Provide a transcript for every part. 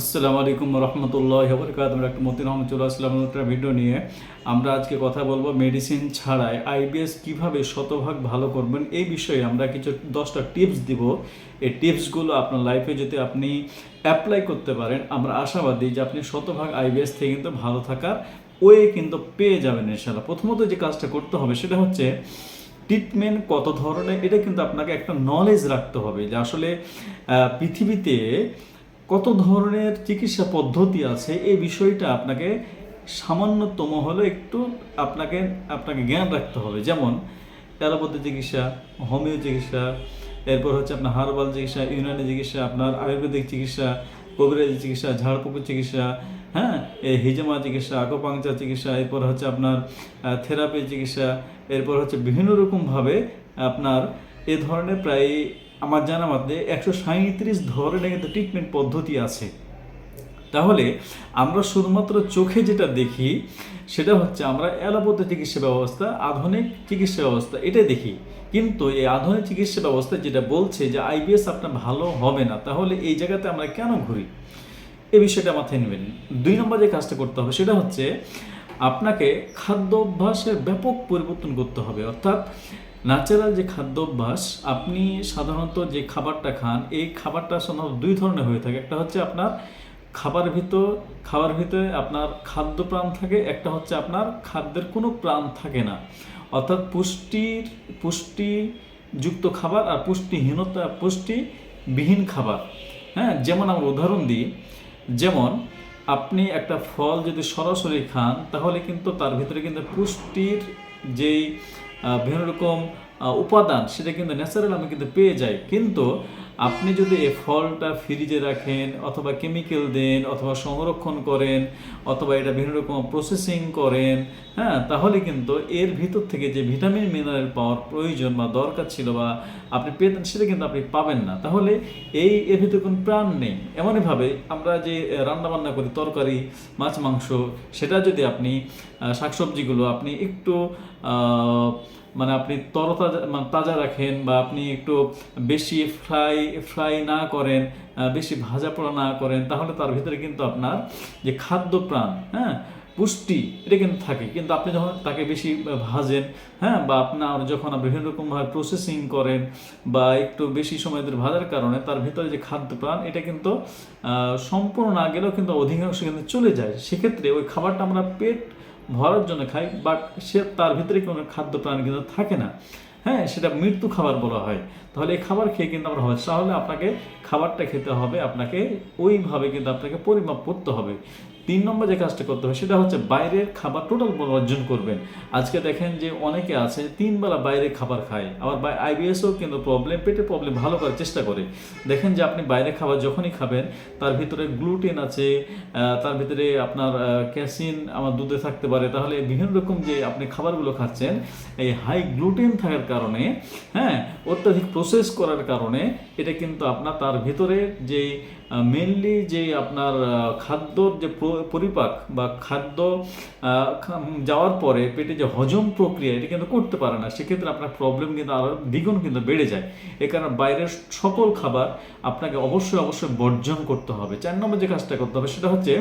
আসসালামু আলাইকুম রহমতুল্লাহ বরকাত আমরা একটা মতিন আহমদ চলে আসলাম একটা ভিডিও নিয়ে। আমরা আজকে কথা বলব মেডিসিন ছাড়াই আইবিএস কীভাবে শতভাগ ভালো করবেন এই বিষয়ে আমরা কিছু দশটা টিপস দিব। এই টিপসগুলো আপনার লাইফে যদি আপনি অ্যাপ্লাই করতে পারেন, আমরা আশাবাদী যে আপনি শতভাগ আইবিএস থেকে কিন্তু ভালো থাকার ওয়ে কিন্তু পেয়ে যাবেন ইনশাল্লাহ প্রথমত যে কাজটা করতে হবে সেটা হচ্ছে ট্রিটমেন্ট কত ধরনের, এটা কিন্তু আপনাকে একটা নলেজ রাখতে হবে যে আসলে পৃথিবীতে কত ধরনের চিকিৎসা পদ্ধতি আছে? এই বিষয়টা আপনাকে সামান্যতম হলেও একটু আপনাকে আপনাকে জ্ঞান রাখতে হবে। যেমন অ্যালোপ্যাথি চিকিৎসা, হোমিও চিকিৎসা, এরপর হচ্ছে আপনার হার্বাল চিকিৎসা, ইউনানি চিকিৎসা, আপনার আয়ুর্বেদিক চিকিৎসা কবিরাজি চিকিৎসা ঝাড়ফুঁকুর চিকিৎসা হ্যাঁ? এই হিজামা চিকিৎসা আকোপাংচার চিকিৎসা, এরপর হচ্ছে আপনার থেরাপি চিকিৎসা, এরপর হচ্ছে বিভিন্ন রকমভাবে আপনার এ ধরনের প্রায় আমার জানা মধ্যে একশো সাঁত্রিশ ধরনের কিন্তু ট্রিটমেন্ট পদ্ধতি আছে। তাহলে আমরা শুধুমাত্র চোখে যেটা দেখি, সেটা হচ্ছে আমরা অ্যালোপ্যাথি চিকিৎসা ব্যবস্থা, আধুনিক চিকিৎসা ব্যবস্থা এটাই দেখি। কিন্তু এই আধুনিক চিকিৎসা ব্যবস্থা যেটা বলছে যে আইবিএস আপনার ভালো হবে না, তাহলে এই জায়গাতে আমরা কেন ঘুরি? এই বিষয়টা মাথায় নেবেন। দুই নম্বর যে কাজটা করতে হবে, সেটা হচ্ছে আপনাকে খাদ্য অভ্যাসের ব্যাপক পরিবর্তন করতে হবে। অর্থাৎ ন্যাচারাল যে খাদ্য অভ্যাস আপনি সাধারণত যে খাবারটা খান, এই খাবারটা সাধারণত দুই ধরনের হয়ে থাকে। একটা হচ্ছে আপনার খাবার ভিতর, খাবার ভিতরে আপনার খাদ্য প্রাণ থাকে, একটা হচ্ছে আপনার খাদ্যের কোনো প্রাণ থাকে না। অর্থাৎ পুষ্টির, পুষ্টিযুক্ত খাবার আর পুষ্টিহীনতা, পুষ্টিবিহীন খাবার। হ্যাঁ যেমন আমরা উদাহরণ দিই, যেমন আপনি একটা ফল যদি সরাসরি খান, তাহলে কিন্তু তার ভিতরে কিন্তু পুষ্টির যেই বিভিন্ন রকম উপাদান, সেটা কিন্তু ন্যাচারাল আমি কিন্তু পেয়ে যাই। কিন্তু আপনি যদি এই ফলটা ফ্রিজে রাখেন, অথবা কেমিক্যাল দেন, অথবা সংরক্ষণ করেন, অথবা এটা বিভিন্ন রকম প্রসেসিং করেন হ্যাঁ তাহলে কিন্তু এর ভিতর থেকে যে ভিটামিন মিনারেল পাওয়ার প্রয়োজন বা দরকার ছিল বা আপনি পেতেন সেটা কিন্তু আপনি পাবেন না। তাহলে এই এর ভিতরে কোনো প্রাণ নেই। এমনইভাবে আমরা যে রান্নাবান্না করি, তরকারি, মাছ, মাংস, সেটা যদি আপনি শাকসবজিগুলো আপনি একটু মানে আপনি তরতাজা মানে তাজা রাখেন বা আপনি একটু বেশি ফ্রাই ফ্রাই না করেন বেশি ভাজা পোড়া না করেন, তাহলে তার ভিতরে কিন্তু আপনার যে খাদ্য প্রাণ হ্যাঁ পুষ্টি, এটা কিন্তু থাকে। কিন্তু আপনি যখন তাকে বেশি ভাজেন হ্যাঁ বা আপনার যখন বিভিন্ন রকমভাবে প্রসেসিং করেন বা একটু বেশি সময় ধরে ভাজার কারণে তার ভিতরে যে খাদ্য প্রাণ এটা কিন্তু সম্পূর্ণ না গেলেও কিন্তু অধিকাংশ কিন্তু চলে যায়। সেক্ষেত্রে ওই খাবারটা আমরা পেট ভরার জন্য খায় বাট সে তার ভিতরে কোনো খাদ্য প্রাণ কিন্তু থাকে না। হ্যাঁ সেটা মৃত্যু খাবার বলা হয়। তাহলে এই খাবার খেয়ে কিন্তু আমরা হবে তাহলে আপনাকে খাবারটা খেতে হবে, আপনাকে ওইভাবে কিন্তু আপনাকে পরিমাপ করতে হবে। তিন নম্বর যে কাজটা করতে হবে, সেটা হচ্ছে বাইরের খাবার টোটাল বর্জন করবেন। আজকে দেখেন যে অনেকে আছে তিন বেলা বাইরে খাবার খায়, আবার আইবিএসও কিন্তু প্রবলেম পেটের প্রবলেম ভালো করার চেষ্টা করে। দেখেন যে আপনি বাইরে খাবার যখনই খাবেন, তার ভিতরে গ্লুটেন আছে তার ভিতরে আপনার ক্যাসিন আমার দুধে থাকতে পারে। তাহলে বিভিন্ন রকম যে আপনি খাবারগুলো খাচ্ছেন, এই হাই গ্লুটেন থাকার কারণে হ্যাঁ অত্যাধিক প্রসেস করার কারণে, এটা কিন্তু আপনার তার ভিতরে যে মেনলি যে আপনার খাদ্যর যে পরিপাক বা খাদ্য যাওয়ার পরে পেটে যে হজম প্রক্রিয়া, এটা কিন্তু করতে পারে না। সেক্ষেত্রে আপনার প্রবলেম কিন্তু আরও দ্বিগুণ কিন্তু বেড়ে যায়। এ কারণে বাইরের সকল খাবার আপনাকে অবশ্যই অবশ্যই বর্জন করতে হবে। চার নম্বর যে কাজটা করতে হবে, সেটা হচ্ছে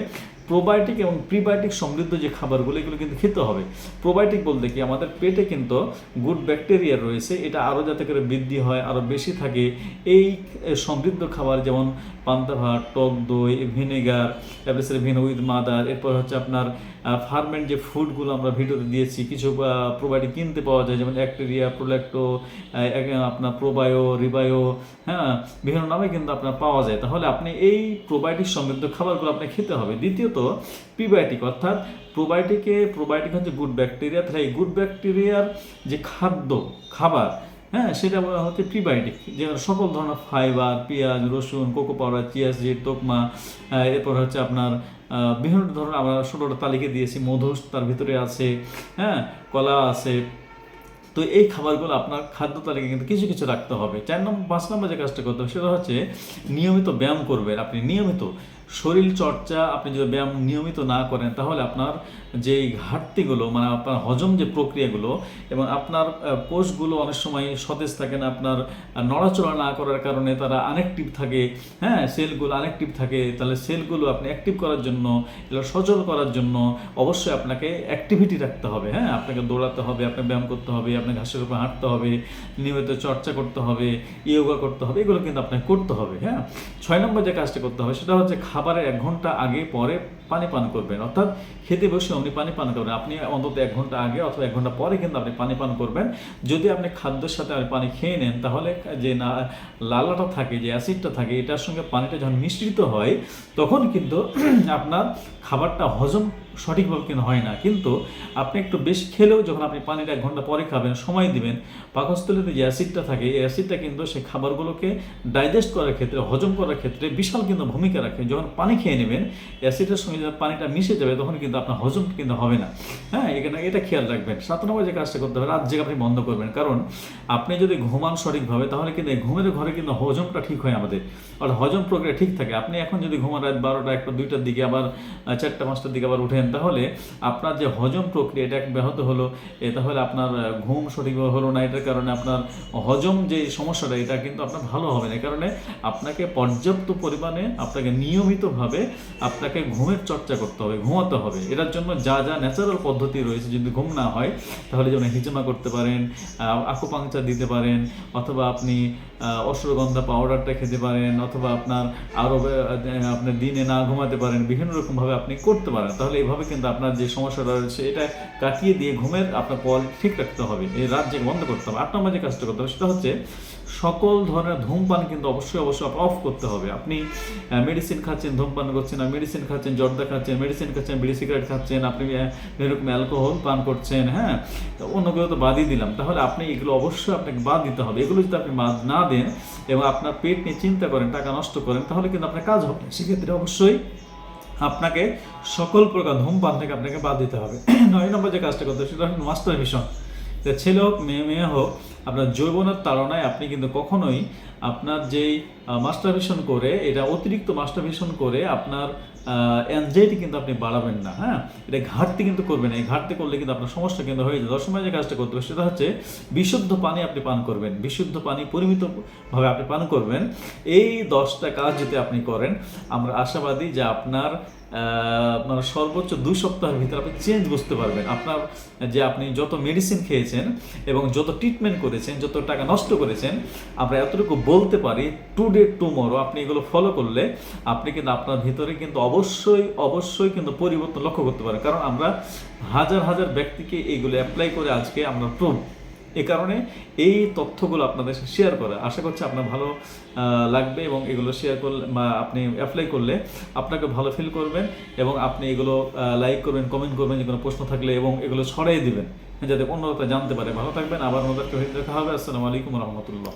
প্রোবায়োটিক এবং প্রিবায়োটিক সমৃদ্ধ যে খাবারগুলো, এগুলো কিন্তু খেতে হবে। প্রোবায়োটিক বলতে কি, আমাদের পেটে কিন্তু গুড ব্যাকটেরিয়া রয়েছে, এটা আরও যাতে করে বৃদ্ধি হয়, আরও বেশি থাকে। এই সমৃদ্ধ খাবার যেমন পান্তা ভাত, টক দই, ভিনেগার, তারপরে ভিন, উইথ মাদার, এরপর হচ্ছে আপনার ফার্মেন্ট যে ফুডগুলো আমরা ভিডিওতে দিয়েছি, কিছু প্রোবায়োটিক কিনতে পাওয়া যায়, যেমন অ্যাক্টেরিয়া প্রোল্যাক্টো আপনার প্রোবায়ো, রিবায়ো হ্যাঁ বিভিন্ন নামে কিন্তু আপনার পাওয়া যায়। তাহলে আপনি এই প্রোবায়োটিক সমৃদ্ধ খাবারগুলো আপনি খেতে হবে। দ্বিতীয়ত প্রিবায়োটিক অর্থাৎ প্রোবায়োটিকে প্রোবায়োটিক হচ্ছে গুড ব্যাকটেরিয়া তাহলে এই গুড ব্যাকটেরিয়ার যে খাদ্য, খাবার হ্যাঁ সেটা হচ্ছে প্রিবায়োটিক যেমন সকল ধরনের ফাইবার পেঁয়াজ, রসুন কোকো পাউডার চিয়াস জিট তোকমা এরপর হচ্ছে আপনার বিভিন্ন ধরনের আমরা ছোটো তালিকা দিয়েছি মধু তার ভিতরে আছে হ্যাঁ কলা আছে। তো এই খাবারগুলো আপনার খাদ্য তালিকা কিন্তু কিছু কিছু রাখতে হবে। চার নম্বর পাঁচ নম্বর যে কাজটা করতে হবে, সেটা হচ্ছে নিয়মিত ব্যায়াম করবেন। আপনি নিয়মিত শরীর চর্চা, আপনি যদি ব্যায়াম নিয়মিত না করেন, তাহলে আপনার যে ঘাটতিগুলো মানে আপনার হজম যে প্রক্রিয়াগুলো এবং আপনার কোষগুলো অনেক সময় সতেজ থাকে না, আপনার নড়াচড়া না করার কারণে তারা আনএক্টিভ থাকে হ্যাঁ সেলগুলো আনএক্টিভ থাকে, তাহলে সেলগুলো আপনি অ্যাক্টিভ করার জন্য, এগুলো সচল করার জন্য অবশ্যই আপনাকে অ্যাক্টিভিটি রাখতে হবে হ্যাঁ আপনাকে দৌড়াতে হবে, আপনাকে ব্যায়াম করতে হবে, আপনাকে ঘাসের উপর হাঁটতে হবে, নিয়মিত চর্চা করতে হবে, ইয়োগা করতে হবে, এগুলো কিন্তু আপনাকে করতে হবে হ্যাঁ। ছয় নম্বর যে কাজটা করতে হবে, সেটা হচ্ছে খাবারের এক ঘণ্টা আগে পরে পানি পান করবেন। অর্থাৎ খেতে বসে আপনি পানি পান করবেন আপনি অন্তত এক ঘণ্টা আগে অথবা এক ঘণ্টা পরে কিন্তু আপনি পানি পান করবেন। যদি আপনি খাদ্যের সাথে আপনি পানি খেয়ে নেন, তাহলে যে না, লালাটা থাকে, যে অ্যাসিডটা থাকে, এটার সঙ্গে পানিটা যখন মিশ্রিত হয়, তখন কিন্তু আপনার খাবারটা হজম সঠিকভাবে কিন্তু হয় না। কিন্তু আপনি একটু বেশি খেলেও যখন আপনি পানিটা এক ঘণ্টা পরে খাবেন, সময় দিবেন, পাকস্থলীতে যে অ্যাসিডটা থাকে, এই অ্যাসিডটা কিন্তু সেই খাবারগুলোকে ডাইজেস্ট করার ক্ষেত্রে, হজম করার ক্ষেত্রে বিশাল কিন্তু ভূমিকা রাখে। যখন পানি খেয়ে নেবেন, অ্যাসিডের সঙ্গে যখন পানিটা মিশে যাবে, তখন কিন্তু আপনার হজম কিন্তু হবে না। হ্যাঁ এখানে এটা খেয়াল রাখবেন। সাত নম্বর যে কাজটা করতে হবে, রাত জেগে আপনি বন্ধ করবেন। কারণ আপনি যদি ঘুমান সঠিকভাবে, তাহলে কিন্তু ঘুমের ঘরে কিন্তু হজমটা ঠিক হয় আমাদের। আর হজম প্রক্রিয়া ঠিক থাকে। আপনি এখন যদি ঘুমান রাত বারোটা, একটা দুইটার দিকে আবার চারটা, পাঁচটার দিকে আবার উঠেন তাহলে আপনার যে হজম প্রক্রিয়া, এটা ব্যাহত হলো। এ তাহলে আপনার ঘুম সঠিকভাবে হলো না, এটার কারণে আপনার হজম যে সমস্যাটা, এটা কিন্তু আপনার ভালো হবে না। কারণে আপনাকে পর্যাপ্ত পরিমাণে আপনাকে নিয়মিতভাবে আপনাকে ঘুমের চর্চা করতে হবে, ঘুমাতে হবে। এটার জন্য যা যা ন্যাচারাল পদ্ধতি রয়েছে, যদি ঘুম না হয়, তাহলে যেমন হিজমা করতে পারেন আকুপাংচার দিতে পারেন, অথবা আপনি অশ্বগন্ধা পাউডারটা খেতে পারেন অথবা আপনার আরও আপনি দিনে না ঘুমাতে পারেন, বিভিন্ন রকমভাবে আপনি করতে পারেন। তাহলে এইভাবে কিন্তু আপনার যে সমস্যাটা রয়েছে, এটা কাটিয়ে দিয়ে ঘুমের আপনার পল ঠিক রাখতে হবে। এই রাত জেগে বন্ধ করতে হবে। আট নম্বর যে কাজটা করতে হবে। সেটা হচ্ছে, সকল ধরনের ধূমপান কিন্তু অবশ্যই অবশ্যই অফ করতে হবে। আপনি মেডিসিন খাচ্ছেন, ধূমপান করছেন, আর মেডিসিন খাচ্ছেন, জর্দা খাচ্ছেন মেডিসিন খাচ্ছেন, বিড়ি সিগারেট খাচ্ছেন, আপনি এরকম অ্যালকোহল পান করছেন হ্যাঁ? তো অন্যগুলো তো বাদই দিলাম। তাহলে আপনি এগুলো অবশ্যই আপনাকে বাদ দিতে হবে। এগুলো যদি আপনি বাদ না দেন এবং আপনার পেট নিয়ে চিন্তা করেন, টাকা নষ্ট করেন, তাহলে কিন্তু আপনার কাজ হবে সেক্ষেত্রে অবশ্যই আপনাকে সকল প্রকার ধূমপান থেকে আপনাকে বাদ দিতে হবে। নয় নম্বর যে কাজটা করতে হবে, সেটা মাস্টার মিশন ছেলে হোক, মেয়ে মেয়ে হোক আপনার যৌবনের তাড়নায় আপনি কিন্তু কখনোই আপনার যেই মাস্টারভিশন করে, এটা অতিরিক্ত মাস্টারভিশন করে আপনার অ্যাংজাইটি কিন্তু আপনি বাড়াবেন না হ্যাঁ? এটা ঘাটতি কিন্তু করবেন এই ঘাটতি করলে কিন্তু আপনার সমস্যা কিন্তু হয়ে যায়। দশম যে কাজটা করতে হবে সেটা হচ্ছে বিশুদ্ধ পানি আপনি পান করবেন। বিশুদ্ধ পানি পরিমিতভাবে আপনি পান করবেন। এই দশটা কাজ যদি আপনি করেন, আমরা আশাবাদী যে আপনার আহ, মানে সর্বোচ্চ দুই সপ্তাহের ভিতরে আপনি চেঞ্জ বুঝতে পারবেন। আপনার যে আপনি যত মেডিসিন খেয়েছেন এবং যত ট্রিটমেন্ট করেছেন যত টাকা নষ্ট করেছেন আমরা এতটুকু বলতে পারি টু ডে টুমোরো আপনি এগুলো ফলো করলে আপনি কিন্তু আপনার ভিতরে কিন্তু অবশ্যই অবশ্যই কিন্তু পরিবর্তন লক্ষ্য করতে পারেন। কারণ আমরা হাজার হাজার ব্যক্তিকে এইগুলো অ্যাপ্লাই করে আজকে আমরা প্রুভ এ কারণে এই তথ্যগুলো আপনাদের সাথে শেয়ার করে। আশা করছি আপনার ভালো লাগবে এবং এগুলো শেয়ার করলে বা আপনি অ্যাপ্লাই করলে আপনাকে ভালো ফিল করবেন এবং আপনি এগুলো লাইক করবেন কমেন্ট করবেন, যে কোনো প্রশ্ন থাকলে এবং এগুলো ছড়াই দিবেন। যাতে অন্যরা জানতে পারে। ভালো থাকবেন। আবার আমাদেরকে দেখা হবে। আসসালামু আলাইকুম রহমতুল্লাহ।